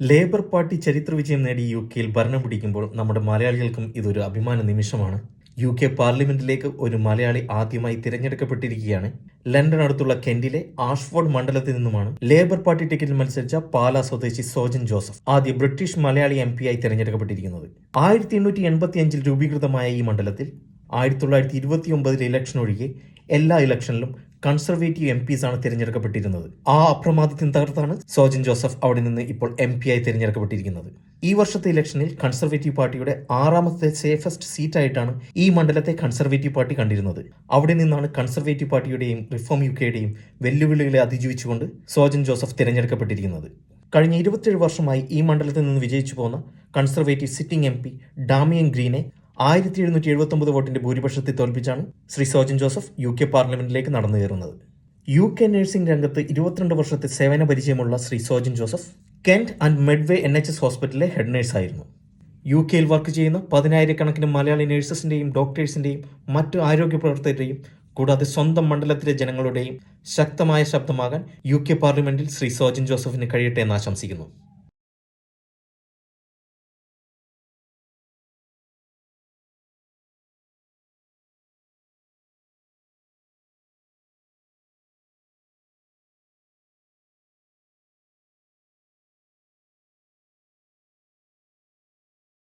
Labour party ചരിത്ര വിജയം നേടി യു കെയിൽ ഭരണം പിടിക്കുമ്പോൾ നമ്മുടെ മലയാളികൾക്കും ഇതൊരു അഭിമാന നിമിഷമാണ്. യു കെ പാർലമെന്റിലേക്ക് ഒരു മലയാളി ആദ്യമായി തിരഞ്ഞെടുക്കപ്പെട്ടിരിക്കുകയാണ്. ലണ്ടൻ അടുത്തുള്ള കെന്റിലെ ആഷ്ഫോർഡ് മണ്ഡലത്തിൽ നിന്നുമാണ് ലേബർ പാർട്ടി ടിക്കറ്റിൽ മത്സരിച്ച പാലാ സ്വദേശി സോജൻ ജോസഫ് ആദ്യ ബ്രിട്ടീഷ് മലയാളി എം ആയി തിരഞ്ഞെടുക്കപ്പെട്ടിരിക്കുന്നത്. ആയിരത്തി എണ്ണൂറ്റി എൺപത്തി അഞ്ചിൽ രൂപീകൃതമായ ഈ മണ്ഡലത്തിൽ ആയിരത്തി തൊള്ളായിരത്തി ഇരുപത്തി ഒമ്പതിലെ ഇലക്ഷൻ ഒഴികെ എല്ലാ ഇലക്ഷനിലും കൺസർവേറ്റീവ് എം പീസ് ആണ് തിരഞ്ഞെടുക്കപ്പെട്ടിരുന്നത്. ആ അപ്രമാദിത്യം തകർത്താണ് സോജൻ ജോസഫ് അവിടെ നിന്ന് ഇപ്പോൾ എം പി ആയി തിരഞ്ഞെടുക്കപ്പെട്ടിരിക്കുന്നത്. ഈ വർഷത്തെ ഇലക്ഷനിൽ കൺസർവേറ്റീവ് പാർട്ടിയുടെ ആറാമത്തെ സേഫസ്റ്റ് സീറ്റായിട്ടാണ് ഈ മണ്ഡലത്തെ കൺസർവേറ്റീവ് പാർട്ടി കണ്ടിരുന്നത്. അവിടെ നിന്നാണ് കൺസർവേറ്റീവ് പാർട്ടിയുടെയും റിഫോം യു കെയുടെയും വെല്ലുവിളികളെ അതിജീവിച്ചുകൊണ്ട് സോജൻ ജോസഫ് തിരഞ്ഞെടുക്കപ്പെട്ടിരിക്കുന്നത് കഴിഞ്ഞ ഇരുപത്തിയേഴ് വർഷമായി ഈ മണ്ഡലത്തിൽ നിന്ന് വിജയിച്ചു പോകുന്ന conservative sitting M P Damian ഗ്രീനെ ആയിരത്തി എഴുന്നൂറ്റി എഴുപത്തി ഒമ്പത് വോട്ടിന്റെ ഭൂരിപക്ഷത്തെ തോൽപ്പിച്ചാണ് ശ്രീ സോജൻ ജോസഫ് യു കെ പാർലമെന്റിലേക്ക് നടന്നു കയറുന്നത് യു കെ നഴ്സിംഗ് രംഗത്ത് ഇരുപത്തിരണ്ട് വർഷത്തെ സേവന പരിചയമുള്ള Shri Sojan Joseph Kent and Medway N H S ഹോസ്പിറ്റലിലെ ഹെഡ് നഴ്സായിരുന്നു യു കെയിൽ വർക്ക് ചെയ്യുന്ന പതിനായിരക്കണക്കിന് മലയാളി നഴ്സസിന്റെയും ഡോക്ടേഴ്സിന്റെയും മറ്റു ആരോഗ്യ പ്രവർത്തകരുടെയും കൂടാതെ സ്വന്തം മണ്ഡലത്തിലെ ജനങ്ങളുടെയും ശക്തമായ ശബ്ദമാകാൻ യു കെ പാർലമെന്റിൽ ശ്രീ സോജൻ ജോസഫിന് കഴിയട്ടെ എന്ന് ആശംസിക്കുന്നു.